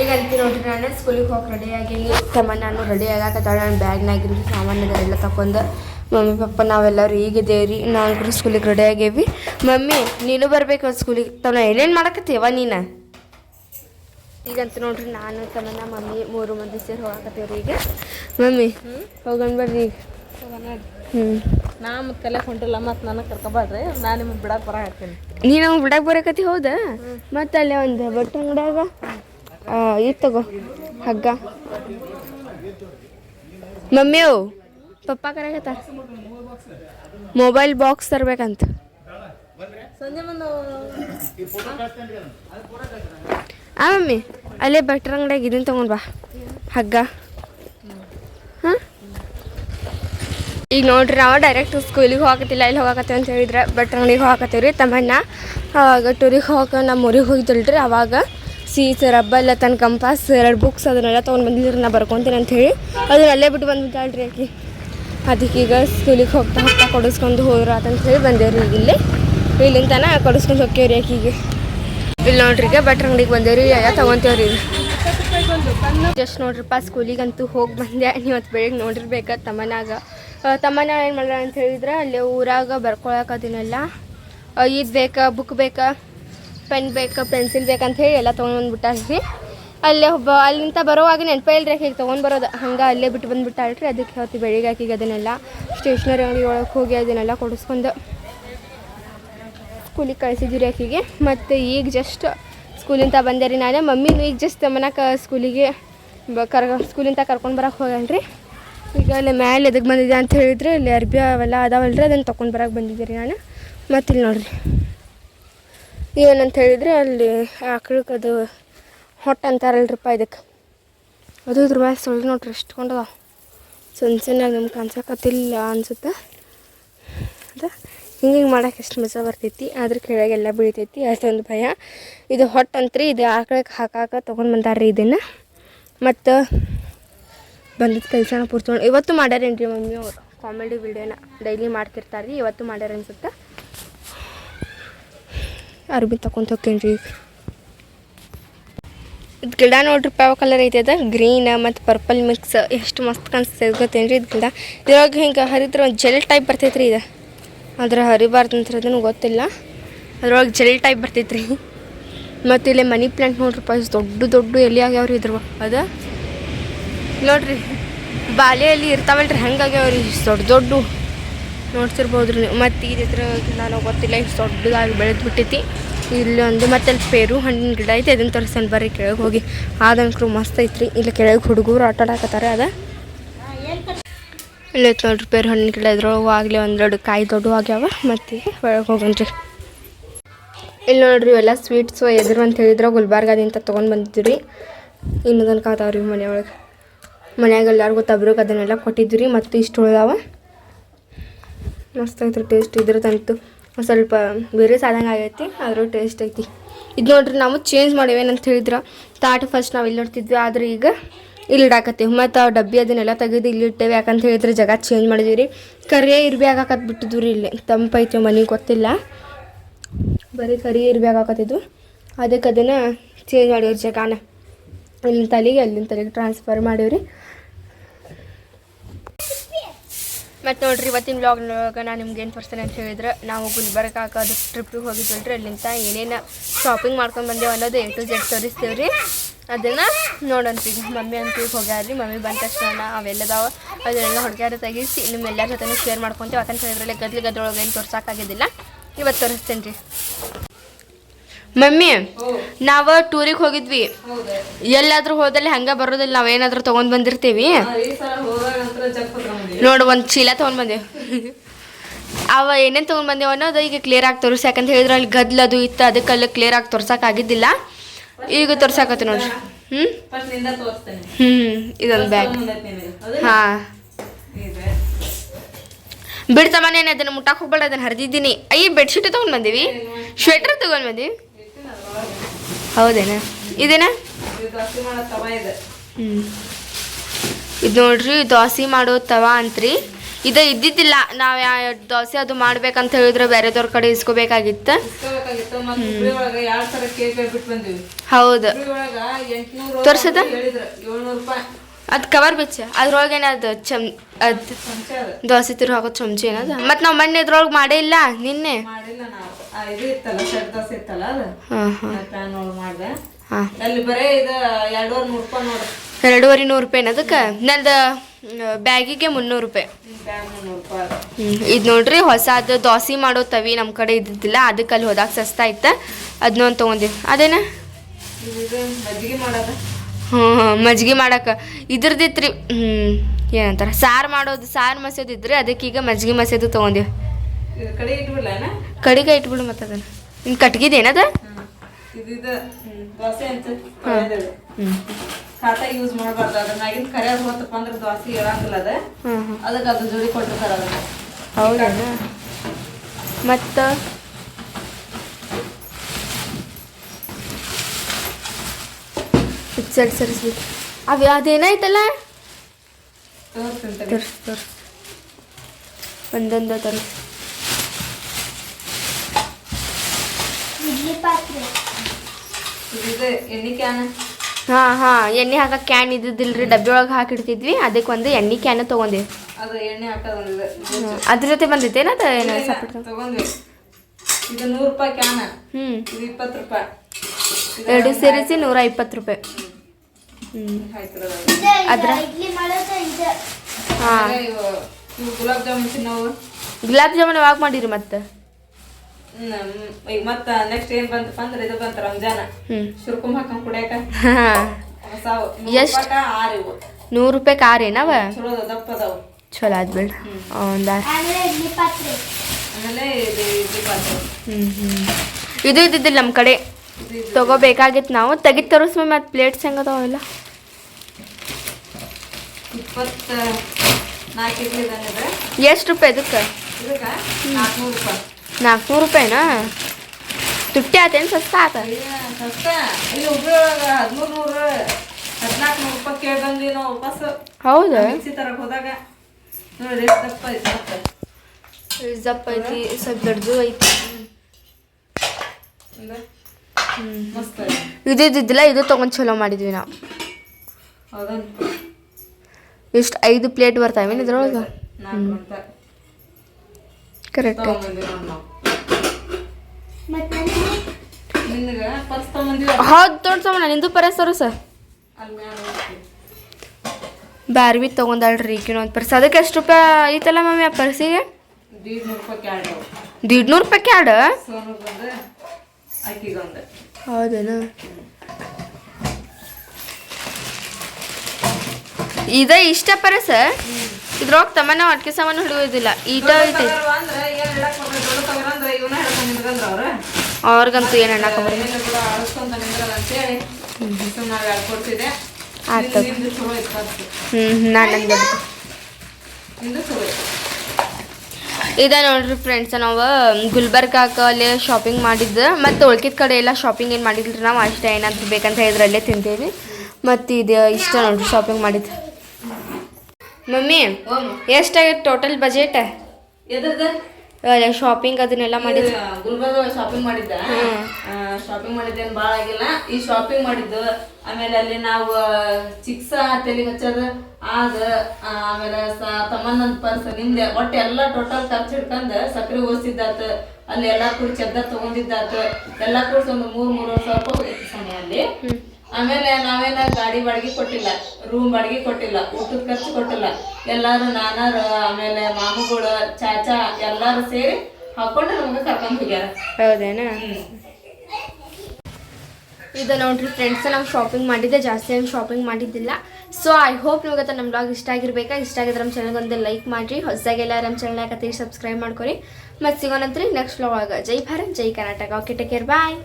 ಈಗ ಅಂತೀನಿ ನೋಡ್ರಿ ನಾನು ಸ್ಕೂಲಿಗೆ ಹೋಗಿ ರೆಡಿ ಆಗಿಲ್ಲ ತಮ್ಮ ನಾನು ರೆಡಿ ಆಗಾಕತ್ತಾಳ. ನಾನು ಬ್ಯಾಗ್ನಾಗಿರೋ ಸಾಮಾನು ಎಲ್ಲ ತಕೊಂಡು ಮಮ್ಮಿ ಪಪ್ಪ ನಾವೆಲ್ಲರೂ ಈಗಿದ್ದೇವ್ರಿ. ನಾವು ಕೂಡ ಸ್ಕೂಲಿಗೆ ರೆಡಿ ಆಗೇವಿ ಮಮ್ಮಿ ನೀನು ಬರಬೇಕು ಸ್ಕೂಲಿಗೆ ತಮ್ಮ ಏನೇನು ಮಾಡಕತ್ತೀವ ನೀನು? ಈಗಂತ ನೋಡ್ರಿ ನಾನು ತಮ್ಮನ ಮಮ್ಮಿ ಮೂರು ಮಂದಿ ಸೇರಿ ಹೋಗಾಕತ್ತೀವ್ರಿ ಈಗ. ಮಮ್ಮಿ ಹೋಗೋಣ ಬರ್ರಿ ಈಗ. ಹ್ಞೂ ನಾ ಮತ್ತೆ ಕಲೆ ಹೊಂಟಿಲ್ಲ. ಮತ್ತು ನನಗೆ ಕರ್ಕೊಬಾರ್ರಿ. ನಾನು ನಿಮಗೆ ಬಿಡಕ್ಕೆ ಬರ ಹಾಕ್ತೀನಿ ನೀನು ಬಿಡಕ್ಕೆ ಬರಕತ್ತಿ ಹೌದಾ? ಮತ್ತೆ ಅಲ್ಲೇ ಒಂದು ಬಟ್ಟೆ ಅಂಗಡ್ಯಾಗ. ಇದು ತಗೋ ಹಗ್ಗ. ಮಮ್ಮಿಯವು ಪಪ್ಪ ಕರೆಗತ್ತಾರ ಮೊಬೈಲ್ ಬಾಕ್ಸ್ ತರ್ಬೇಕಂತ. ಆ ಮಮ್ಮಿ ಅಲ್ಲೇ ಬಟ್ರ ಅಂಗಡಿಯಾಗ ಇದನ್ನು ತಗೊಂಡ್ ಬಾ. ಹಗ್ಗ. ಹಾಂ? ಈಗ ನೋಡ್ರಿ ನಾವು ಡೈರೆಕ್ಟ್ ಸ್ಕೂಲಿಗೆ ಹೋಗಕತ್ತಿಲ್ಲ ಇಲ್ಲಿ ಹೋಗಕತ್ತೀವಿ ಅಂತ ಹೇಳಿದ್ರೆ ಬಟ್ರ ಅಂಗಡಿಗೆ ಹೋಗಕತ್ತೀವಿ ರೀ ತಮ್ಮಣ್ಣ. ಆವಾಗ ಟೂರಿಗೆ ಹೋಗಕ್ಕೆ ನಮ್ಮ ಊರಿಗೆ ಹೋಗಿದ್ದಲ್ರಿ ಅವಾಗ. ಸೀಸ್ ರಬ್ಬಲ್ಲ ತನ್ನ ಕಂಪಾಸ್ ಎರಡು ಬುಕ್ಸ್ ಅದನ್ನೆಲ್ಲ ತೊಗೊಂಡು ಬಂದಿದ್ರು ನಾ ಬರ್ಕೊತೀನಿ ಅಂತ ಹೇಳಿ. ಅದನ್ನ ಅಲ್ಲೇ ಬಿಟ್ಟು ಬಂದ್ಬಿಟ್ಟಾಳ್ರಿ ಆಕಿ. ಅದಕ್ಕೆ ಈಗ ಸ್ಕೂಲಿಗೆ ಹೋಗ್ತಾ ಹೋಗ್ತಾ ಕೊಡಿಸ್ಕೊಂಡು ಹೋದ್ರ ಅಂತ ಹೇಳಿ ಬಂದೇವ್ರಿ ಈಗ ಇಲ್ಲಿ. ಇಲ್ಲಿಂದನ ಕೊಡಿಸ್ಕೊಂಡು ಹೋಗ್ತೇವ್ರಿ ಆಕಿಗೆ ಇಲ್ಲಿ ನೋಡ್ರಿ ಈಗ ಬಟ್ರ್ ಅಂಗಡಿಗೆ ಬಂದೇವ್ರಿ ಯಾವ ತೊಗೊಂತೇವ್ರಿ ಜಸ್ಟ್ ನೋಡ್ರಿಪ್ಪ ಸ್ಕೂಲಿಗಂತೂ ಹೋಗಿ ಬಂದೆ. ಇವತ್ತು ಬೆಳಿಗ್ಗೆ ನೋಡಿರ್ಬೇಕ ತಮ್ಮನಾಗ. ತಮ್ಮನ ಏನು ಮಾಡ್ರ ಅಂತ ಹೇಳಿದ್ರೆ, ಅಲ್ಲಿ ಊರಾಗ ಬರ್ಕೊಳಕ್ಕೆ ಅದನ್ನೆಲ್ಲ. ಇದು ಬೇಕಾ ಬುಕ್ ಬೇಕಾ? ಪೆನ್ ಬೇಕು, ಪೆನ್ಸಿಲ್ ಬೇಕಂತ ಹೇಳಿ ಎಲ್ಲ ತೊಗೊಂಡ್ಬಂದ್ಬಿಟ್ಟಾಳ್ರಿ ಅಲ್ಲೇ ಒಬ್ಬ ಅಲ್ಲಿಂದ ಬರೋವಾಗ ನೆನಪೇ ಇಲ್ರಿ ಆಕಿಗೆ, ತೊಗೊಂಡು ಬರೋದು. ಹಂಗೆ ಅಲ್ಲೇ ಬಿಟ್ಟು ಬಂದುಬಿಟ್ಟಾಳ್ರಿ. ಅದಕ್ಕೆ ಹೇಳ್ತಿ ಬೆಳಿಗ್ಗೆ ಆಕಿಗೆ ಅದನ್ನೆಲ್ಲ ಸ್ಟೇಷ್ನರಿ ಅಂಗಡಿ ಒಳಗೆ ಹೋಗಿ ಅದನ್ನೆಲ್ಲ ಕೊಡಿಸ್ಕೊಂಡು ಸ್ಕೂಲಿಗೆ ಕಳಿಸಿದ್ದೀರಿ ಆಕಿಗೆ. ಮತ್ತು ಈಗ ಜಸ್ಟ್ ಸ್ಕೂಲಿಂದ ಬಂದೆ ರೀ ನಾನು ಮಮ್ಮಿನೂ ಈಗ ಜಸ್ಟ್ ಮನಕ ಸ್ಕೂಲಿಗೆ ಬ ಕರ್ ಸ್ಕೂಲಿಂದ ಕರ್ಕೊಂಡು ಬರಕ್ಕೆ ಹೋಗಣ್ರಿ ಈಗ ಅಲ್ಲಿ ಮ್ಯಾಲೆ ಎದಕ್ಕೆ ಬಂದಿದೆ ಅಂತ ಹೇಳಿದ್ರೆ ಇಲ್ಲಿ ಅರ್ಬಿ ಅವೆಲ್ಲ ಅದಾವಲ್ರಿ, ಅದನ್ನು ತೊಗೊಂಡು ಬರಕ್ಕೆ ಬಂದಿದ್ದೆ ರೀ ನಾನು. ಮತ್ತು ಇಲ್ಲಿ ನೋಡ್ರಿ. ಏನಂತ ಹೇಳಿದ್ರೆ ಅಲ್ಲಿ ಆಕಳಕ್ಕೆ ಅದು ಹೊಟ್ಟೆ ಅಂತಾರಲ್ರಿಪ್ಪ ಇದಕ್ಕೆ. ಅದು ಇದ್ರ ಮ್ಯಾಲೆ ಸುಳ್ಳು ನೋಡ್ರಿ ಎಷ್ಟು ಕೊಂಡದ ಸಣ್ಣ ನಮ್ಗೆ ಕಾಣಿಸಕತ್ತಿಲ್ಲ ಅನ್ಸುತ್ತೆ. ಅದು, ಹಿಂಗೆ ಹಿಂಗೆ ಮಾಡೋಕೆ ಎಷ್ಟು ಮಜಾ ಬರ್ತೈತಿ, ಆದ್ರೆ ಕೆಳಗೆಲ್ಲ ಬೀಳ್ತೈತಿ, ಅಷ್ಟೊಂದು ಭಯ. ಇದು ಹೊಟ್ಟೆ ಅಂತ್ರಿ, ಇದು ಆಕಳಕ್ಕೆ ಹಾಕಾಕ ತೊಗೊಂಡು ಬಂದಾರ್ರಿ ಇದನ್ನು. ಮತ್ತು ಬಂದಿದ್ದ ಕೆಲಸನ ಪೂರ್ತಿ ಇವತ್ತು ಮಾಡ್ಯಾರೇನ್ರಿ ಮಮ್ಮಿ ಅವರು? ಕಾಮಿಡಿ ವಿಡಿಯೋನ ಡೈಲಿ ಮಾಡ್ತಿರ್ತಾರೆ ರೀ ಇವತ್ತು ಮಾಡ್ಯಾರ ಅನ್ಸುತ್ತೆ. ಅರ್ಬಿ ತಗೊಂತ ಹೋಗ್ತೀನಿ ಇದು ಗಿಡ ನೋಡ್ರಿ ಯಾವ ಕಲರ್ ಐತೆ ಅದು? ಗ್ರೀನ್ ಮತ್ತು ಪರ್ಪಲ್ ಮಿಕ್ಸ್ ಎಷ್ಟು ಮಸ್ತ್ ಕಾಣಿಸ್ತದೆ ಗೊತ್ತೇನು ರೀ ಇದು ಗಿಡ? ಇದ್ರೊಳಗೆ ಹಿಂಗೆ ಹರಿದ್ರೆ ಒಂದು ಜೆಲ್ ಟೈಪ್ ಬರ್ತೈತೆ ರೀ ಇದು. ಅದ್ರ ಹರಿಬಾರ್ದು ಅಂತ ಅದನ್ನು ಗೊತ್ತಿಲ್ಲ. ಅದ್ರೊಳಗೆ ಜೆಲ್ ಟೈಪ್ ಬರ್ತೈತೆ ರೀ ಮತ್ತು ಇಲ್ಲಿ ಮನಿ ಪ್ಲಾಂಟ್ ನೋಡ್ರಿಪ್ಪ ಇಷ್ಟು ದೊಡ್ಡ ದೊಡ್ಡ ಎಲೆ ಆಗ್ಯಾವ್ರಿ ಇದ್ರ ಅದ? ನೋಡ್ರಿ ಬಾಲೆಯಲ್ಲಿ ಇರ್ತಾವಲ್ರಿ ಹಂಗಾಗ್ಯಾವ್ರಿ ದೊಡ್ಡ ದೊಡ್ಡ. ನೋಡ್ತಿರ್ಬೋದು ರೀ ಮತ್ತು ಇದ್ರ ನಾನು ಗೊತ್ತಿಲ್ಲ ಇಷ್ಟು ದೊಡ್ಡದಾಗಿ ಬೆಳೆದು ಬಿಟ್ಟೈತಿ ಇಲ್ಲಿ ಒಂದು ಮತ್ತೆ ಅಲ್ಲಿ ಪೇರು, ಹಣ್ಣಿನ ಗಿಡ ಐತಿ ಅದನ್ನು ತರಿಸ್ತಾನೆ ಬರ್ರಿ ಕೆಳಗೆ ಹೋಗಿ. ಆದಂಕರು ಮಸ್ತ್ ಐತ್ರಿ. ಇಲ್ಲಿ ಕೆಳಗೆ ಹುಡುಗರು ಆಟ ಆಡಕತ್ತಾರ. ಅದ? ಇಲ್ಲಿ ನೋಡ್ರಿ, ಪೇರು, ಹಣ್ಣಿನ ಗಿಡ ಇದ್ರೊಳಗೆ ಆಗಲಿ ಒಂದೆರಡು ಕಾಯಿ ದೊಡ್ಡ ಆಗ್ಯಾವ. ಮತ್ತು ಒಳಗೆ ಹೋಗನ್ರಿ ಇಲ್ಲಿ ನೋಡ್ರಿ, ಇವೆಲ್ಲ ಸ್ವೀಟ್ಸು ಎದುರು ಅಂತ ಹೇಳಿದ್ರೆ. ಗುಲ್ಬರ್ಗದಿಂದ ತೊಗೊಂಡು ಬಂದಿದ್ವಿ ರೀ ಇನ್ನು ತನಕ ಅದಾವ ರೀ ಮನೆಯೊಳಗೆ ಮನ್ಯಾಗ ಎಲ್ಲರಿಗೂ ತಬ್ರಿಗೆ ಅದನ್ನೆಲ್ಲ ಕೊಟ್ಟಿದ್ವಿ ಮತ್ತು ಇಷ್ಟು ಉಳ್ದಾವ ಮಸ್ತ್ ಐತ್ರಿ ಟೇಸ್ಟ್ ಇದ್ರದಂತೂ ಸ್ವಲ್ಪ ಬೇರೆ ಸಾದಂಗೆ ಆಗೈತಿ, ಆದರೂ ಟೇಸ್ಟ್ ಐತಿ. ಇದು ನೋಡ್ರಿ ನಾವು ಚೇಂಜ್ ಮಾಡಿವೇನಂತ ಹೇಳಿದ್ರೆ, ತಾಟ್ ಫಸ್ಟ್ ನಾವು ಇಲ್ಲಿ ನೋಡ್ತಿದ್ವಿ, ಆದ್ರೆ ಈಗ ಇಲ್ಲಿ ಇಡಾಕತ್ತೀವಿ. ಮತ್ತು ಆ ಡಬ್ಬಿ ಅದನ್ನೆಲ್ಲ ತೆಗೆದು ಇಲ್ಲಿ ಇಟ್ಟೇವೆ. ಯಾಕಂತ ಹೇಳಿದ್ರೆ ಜಾಗ ಚೇಂಜ್ ಮಾಡಿದ್ವಿ ರೀ ಕರಿಯ ಇರ್ಬಿ ಆಗಾಕತ್ ಬಿಟ್ಟಿದ್ವಿ ರೀ ಇಲ್ಲಿ ತಂಪೈತೆ ಮನೆಗೆ ಗೊತ್ತಿಲ್ಲ. ಬರೀ ಕರಿ ಇರ್ಬಿ ಆಗಾಕತ್ತಿದ್ವು. ಅದಕ್ಕೆ ಅದನ್ನು ಚೇಂಜ್ ಮಾಡೀವ್ರಿ ಜಗಾನ. ಇಲ್ಲಿನ ತಲೆಗೆ, ಅಲ್ಲಿನ ತಲೆಗೆ ಟ್ರಾನ್ಸ್ಫರ್ ಮಾಡೀವ್ರಿ ಮತ್ತು ನೋಡ್ರಿ ಇವತ್ತಿನ ವ್ಲಾಗ್ನೊಳಗೆ ನಾನು ನಿಮ್ಗೆ ಏನು ತೋರಿಸ್ತೇನೆ ಅಂತ ಹೇಳಿದ್ರೆ, ನಾವು ಗುಲ್ಬರ್ಗಾಕ ಅದು ಟ್ರಿಪ್ಪಿಗೆ ಹೋಗಿದ್ವಲ್ರಿ. ಅಲ್ಲಿಂದ ಏನೇನು ಶಾಪಿಂಗ್ ಮಾಡ್ಕೊಂಡು ಬಂದೇವೆ ಅನ್ನೋದು ಎ ಟು ಜೆಡ್ ತೋರಿಸ್ತೇವೆ ರೀ ಅದನ್ನು ನೋಡಂತ ಈಗ. ಮಮ್ಮಿ ಅಂತ ಈಗ ಹೋಗ್ಯಾರ್ರಿ. ಮಮ್ಮಿ ಬಂದ ತಕ್ಷಣ ಅವೆಲ್ಲದಾವ ಅದನ್ನೆಲ್ಲ ಹೊಡ್ಕ್ಯಾರ ತೆಗಿಸಿ ನಿಮ್ಮೆಲ್ಲರ ಜೊತೆ ಶೇರ್ ಮಾಡ್ಕೊತೀವಿ. ಯಾಕಂತ ಹೇಳಿದ್ರೆ ಗದ್ಲಿ ಗದ್ದೊಳಗೆ ಏನು ತೋರ್ಸೋಕ್ಕಾಗಿದ್ದಿಲ್ಲ ಇವತ್ತು ತೋರಿಸ್ತೇನೆ ರೀ ಮಮ್ಮಿ, ನಾವು ಟೂರಿಗೆ ಹೋಗಿದ್ವಿ. ಎಲ್ಲಾದ್ರೂ ಹೋದಲ್ಲಿ ಹಂಗೆ ಬರೋದಿಲ್ಲ. ನಾವೇನಾದರೂ ತೊಗೊಂಡು ಬಂದಿರ್ತೀವಿ. ನೋಡು, ಒಂದು ಚೀಲ ತೊಗೊಂಡ್ ಬಂದೇವು ಅವ ಏನೇನು ತೊಗೊಂಡು ಬಂದೇವು ಅನ್ನೋದು ಈಗ ಕ್ಲಿಯರ್ ಆಗಿ ತೋರಿಸಿ ಯಾಕಂತ ಹೇಳಿದ್ರೆ. ಅಲ್ಲಿ ಗದ್ಲದು ಇತ್ತು, ಅದಕ್ಕೆಲ್ಲ ಕ್ಲಿಯರ್ ಆಗಿ ತೋರ್ಸೋಕ್ಕಾಗಿದ್ದಿಲ್ಲ ಈಗ ತೋರ್ಸಾಕತ್ತಿ ನೋಡ್ರಿ ಹ್ಞೂ ಹ್ಞೂ ಇದೊಂದು ಬ್ಯಾಗ್ ಹಾ. ಬಿಡ್ತಮ್ಮ ನಾನು ಅದನ್ನು ಮುಟ್ಟಕ್ಕೆ ಹೋಗ್ಬೇಡ, ಅದನ್ನು ಹರಿದಿದ್ದೀನಿ. ಅಯ್ಯ ಬೆಡ್ಶೀಟ್ ತೊಗೊಂಡು ಬಂದೀವಿ. ಸ್ವೆಟರ್ ತೊಗೊಂಡು ಬಂದೀವಿ. ಹೌದೇನಾ? ಇದೇನಾ? ಹ್ಮ್. ಇದು ನೋಡ್ರಿ ದೋಸೆ ಮಾಡೋ ತವ ಅಂತ್ರಿ. ಇದು ಇದ್ದಿದ್ದಿಲ್ಲ ನಾವು ದೋಸೆ ಅದು ಮಾಡ್ಬೇಕಂತ ಹೇಳಿದ್ರೆ ಬೇರೆದವ್ರ ಕಡೆ ಇಸ್ಕೋಬೇಕಾಗಿತ್ತು. ಹೌದು. ತೋರ್ಸದ? ಅದು ಕವರ್ ಬಿಚ್ಚ ಅದ್ರೊಳಗೆ ಏನದು ಚಮ್ ಅದು ದೋಸೆ ತಿರು ಹಾಕೋ ಚಮಚಿ ಏನದ ಮತ್ತು ನಾವು ಮೊನ್ನೆ ಇದ್ರೊಳಗೆ ಮಾಡೇ ಇಲ್ಲ ನಿನ್ನೆ. ಹಾಂ ಹಾಂ. ಹಾಂ. ಎರಡೂವರೆ ನೂರು ರೂಪಾಯಿ ಅದಕ್ಕೆ? ನಂದು ಬ್ಯಾಗಿಗೆ ಮುನ್ನೂರು ರೂಪಾಯಿ. ಇದು ನೋಡ್ರಿ ಹೊಸದು ದೋಸೆ ಮಾಡೋ ತವಿ ನಮ್ಮ ಕಡೆ ಇದ್ದಿದ್ದಿಲ್ಲ ಅದಕ್ಕೆ ಅಲ್ಲಿ ಹೋದಾಗ ಸಸ್ತಾ ಇತ್ತು. ಅದನ್ನೊಂದು ತೊಗೊಂಡಿವಿ ಅದೇನ? ಹ್ಞೂ ಮಜ್ಜಿಗೆ ಮಾಡಕ್ಕೆ ಇದ್ರದಿತ್ತು ರೀ ಹ್ಞೂ ಏನಂತಾರೆ? ಸಾರು ಮಾಡೋದು ಸಾರು ಮಸೋದು ಇದ್ರಿ ಅದಕ್ಕೆ ಈಗ ಮಜ್ಜಿಗೆ ಮಸೋದು ತೊಗೊಂಡಿವಿ ಕಡಿಗೆ ಇಟ್ಬಿಡು ಮತ್ತೆ ಅದನ್ನು. ಇನ್ನು ಕಟ್ಗಿದೇನದ. ಹ್ಞೂ ಖಾತಾ ಯೂಸ್ ಮಾಡಬಾರ್ದು. ಅದ್ರ ಮ್ಯಾಗಿನ ಕರಿಯೋದು ಹೋತಪ್ಪ ಅಂದ್ರೆ ದೋಸೆ ಇರಂಗಿಲ್ಲ ಅದ. ಅದಕ್ಕೆ ಅದು ಜೋಡಿ ಕೊಟ್ಟಿರ್ತಾರ ಅದನ್ನ ಹೌದಾ? ಮತ್ತು? ಸರಿ ಸರಿ ಸರಿ ಅವು ಅದೇನಾಯ್ತಲ್ಲ. ತೋರ್ಸ್ ತೋರ್ಸ್. ಒಂದೊಂದು ಪಾತ್ರೆ ಇದು ಇದು ಎಣ್ಣೆ ಕ್ಯಾನ್. ಹಾಂ ಹಾಂ. ಎಣ್ಣೆ ಹಾಕೋ ಕ್ಯಾನ್ ಇದ್ದಿದ್ದಿಲ್ರಿ ಡಬ್ಬಿ ಒಳಗೆ ಹಾಕಿಡ್ತಿದ್ವಿ. ಅದಕ್ಕೆ ಒಂದು ಎಣ್ಣೆ ಕ್ಯಾನ್ ತೊಗೊಂಡಿವಿ ಅದು ಎಣ್ಣೆ ಹಾಕೋದು. ಅದ್ರ ಜೊತೆ ಬಂದಿತ್ತೇನದ ಏನು ಇಲ್ಲ, ಸಪ್ರೇಟ್ ತಗೊಂಡ್ವಿ. ಇದು ನೂರು ರೂಪಾಯಿ ಕ್ಯಾನ್ ಹ್ಞೂ ಇದು ಇಪ್ಪತ್ತು ರೂಪಾಯಿ. ಎರಡು ಸೇರಿಸಿ ನೂರ ಇಪ್ಪತ್ತು ರೂಪಾಯಿ. ಹ್ಞೂ ಹಾಕಿರೋದು. ಅದ್ರ? ಹಾಂ. ಗುಲಾಬ್ ಜಾಮೂನ್ ತಿನ್ನವು? ಗುಲಾಬ್ ಜಾಮೂನ್ ಯಾವಾಗ ಮಾಡಿರಿ ಮತ್ತೆ? ಈಗ ಮತ್ತ ನೆಕ್ಸ್ಟ್ ಏನ್ ಬಂತಪ್ಪ ಅಂದ್ರೆ ಇದು ಬಂತ ರಂಜಾನ. ಶುರ್ಕುಮ್ ಹಾಕೊಂಡ್ ಕುಡಿಯಾಕ? ಎಷ್ಟ್? ಇವು. ನೂರು ರೂಪಾಯಿ ಕಾರ್ ಚಲೋ ಅದಾವ, ದಪ್ಪ ಅದಾವು. ಚಲೋ ಆದ್ ಬಿಡ ಒಂದ. ಆಮೇಲೆ ಇದು ಇದ್ದಿದ್ದಿಲ್ಲ ನಮ್ಮ ಕಡೆ. ತಗೋಬೇಕಾಗಿತ್ತು ನಾವು. ತೆಗಿದ್ ತರಿಸ್ಮ ಮತ್ತು ಪ್ಲೇಟ್ಸ್ ಹೆಂಗದಾವೆಲ್ಲ ಅದಾವ ಎಲ್ಲ. ಇಡ್ಲಿ ಇದೆ ಎಷ್ಟು ರೂಪಾಯಿ ಇದಕ್ಕೆ? ಇದಕ್ಕ? ರೂಪಾಯಿ. ನಾಲ್ಕುನೂರು ರೂಪಾಯಿನಾ? ತುಟ್ಟಿ ಆತೇನು ಸಸ್ತ ಆತ? ಹೌದಾ? ದಪ್ಪ ಐತಿ ಸ್ವಲ್ಪ ದೊಡ್ಡದು ಐತಿ. ಇದು ಇದ್ದಿದ್ದಿಲ್ಲ ಇದು ತೊಗೊಂಡು ಚಲೋ ಮಾಡಿದ್ವಿ ನಾವು. ಎಷ್ಟು ಐದು ಪ್ಲೇಟ್ ಬರ್ತಾವೇನು ಇದ್ರೊಳಗೆ? ಕರೆಕ್ಟ್ ತಗೊಂಬಂದಿವಿ ನೋಡ್ ನಾವು ನಿಂದು ಪರ್ಸ್ ಹೌದು ಮ್ಯಾಲ ಐತಿ. ಬ್ಯಾರ್ವಿ ತೊಗೊಂಡಾಳ್ರಿ ಈಗಿನ ಒಂದು ಪರ್ಸ್. ಅದಕ್ಕೆ ಎಷ್ಟು ರೂಪಾಯಿ ಐತಲ್ಲ ಮಮ್ಮಿ ಆ ಪರ್ಸಿಗೆ? ದೀಡ್ ನೂರು ರೂಪಾಯಿ ಕ್ಯಾಡ್? ಹೌದೇನು? ಇದ ಇಷ್ಟ ಪರಸ? ಇದ್ರೊಳಗೆ ತಮ್ಮನ ಅಟ್ಕೆ ಸಾಮಾನು ಹಿಡಿಯೋದಿಲ್ಲ. ಈಟ ಐತಿ. ನಾವು ಏನು ಅಣ್ಣ ಆಯ್ತು. ಹ್ಞೂ ನಾನು ಇದ ನೋಡ್ರಿ ಫ್ರೆಂಡ್ಸ್ ನಾವು ಗುಲ್ಬರ್ಗಾಕ ಅಲ್ಲಿ ಶಾಪಿಂಗ್ ಮಾಡಿದ್ದು. ಮತ್ತು ಉಳ್ಕಿದ ಕಡೆ ಎಲ್ಲ ಶಾಪಿಂಗ್ ಏನು ಮಾಡಿದ್ರಿ ನಾವು? ಅಷ್ಟೇ ಏನಾದ್ರು ಬೇಕಂತ ಇದ್ರಲ್ಲೇ ತಿಂತೀವಿ. ಮತ್ತು ಇದು ಇಷ್ಟ ನೋಡ್ರಿ ಶಾಪಿಂಗ್ ಮಾಡಿದ್ದು. ಮಮ್ಮಿ ಎಷ್ಟಾಗ ಟೋಟಲ್ ಬಜೆಟ್ ಶಾಪಿಂಗ್ ಅದನ್ನೆಲ್ಲ ಮಾಡಿದ ಗುಲ್ಬರ್ಗ ಶಾಪಿಂಗ್ ಮಾಡಿದ್ದ. ಶಾಪಿಂಗ್ ಮಾಡಿದ್ದೇನು ಭಾಳ ಆಗಿಲ್ಲ. ಈ ಶಾಪಿಂಗ್ ಮಾಡಿದ್ದು ಆಮೇಲೆ ಅಲ್ಲಿ ನಾವು ಚಿಕ್ಸ ತೆಲಿ ಹಚ್ಚದ ಆದ ಆಮೇಲೆ ತಮ್ಮನ್ನ ಪರ್ಸ್ ನಿಮ್ದೆ ಒಟ್ಟು ಎಲ್ಲ ಟೋಟಲ್ ಖರ್ಚು ಇಟ್ಕೊಂಡು ಸಕ್ಕರೆ ಓದಿಸಿದ್ದಾತ ಅಲ್ಲಿ ಎಲ್ಲ ಕೂಡ ಚದ್ದ ತಗೊಂಡಿದ್ದಾತ. ಎಲ್ಲಾ ಕೂಡ ಒಂದು ಮೂರ್ ಮೂರುವರೆ ಸಾವಿರ ರೂಪಾಯಿ ಹೋಗಿತ್ತು ಸಮಯ ಅಲ್ಲಿ. ಆಮೇಲೆ ನಾವೇನ ಗಾಡಿ ಬಾಡಿಗೆ ಕೊಟ್ಟಿಲ್ಲ ರೂಮ್ ಬಾಡಿಗೆ ಕೊಟ್ಟಿಲ್ಲ ಊಟದ ಖರ್ಚು ಕೊಟ್ಟಿಲ್ಲ. ಎಲ್ಲಾರು ನಾನಾರ ಆಮೇಲೆ ಮಾಮುಗಳು ಚಾಚಾ ಎಲ್ಲಾರು ಸೇರಿ ಹಾಕೊಂಡು ನಮ್ಗೆ ಕರ್ಕೊಂಡ್ ಹೋಗ್ಯಾರ. ಹೌದೇನಾ? ಇದು ನೋಡ್ರಿ ಫ್ರೆಂಡ್ಸ್ ನಾವು ಶಾಪಿಂಗ್ ಮಾಡಿದ್ದೆ ಜಾಸ್ತಿ ಏನು ಶಾಪಿಂಗ್ ಮಾಡಿದ್ದಿಲ್ಲ. ಸೊ ಐ ಹೋಪ್ ನಿಮಗೆ ನಮ್ಮ ಬ್ಲಾಗ್ ಇಷ್ಟ ಆಗಿರ್ಬೇಕಾ? ಇಷ್ಟ ಆಗಿದ್ರೆ ನಮ್ಮ ಚಾನಲ್ಗೆ ಒಂದು ಲೈಕ್ ಮಾಡಿರಿ. ಹೊಸದಾಗೆಲ್ಲ ನಮ್ಮ ಚಾನಲ್ ಕತ್ತೀರಿ ಸಬ್ಸ್ಕ್ರೈಬ್ ಮಾಡ್ಕೊರಿ. ಮತ್ತು ಸಿಗೋಣಂತ್ರಿ ನೆಕ್ಸ್ಟ್ ಬ್ಲಾಗ್ ಜೈ ಭಾರತ್ ಜೈ Karnataka. Okay take care bye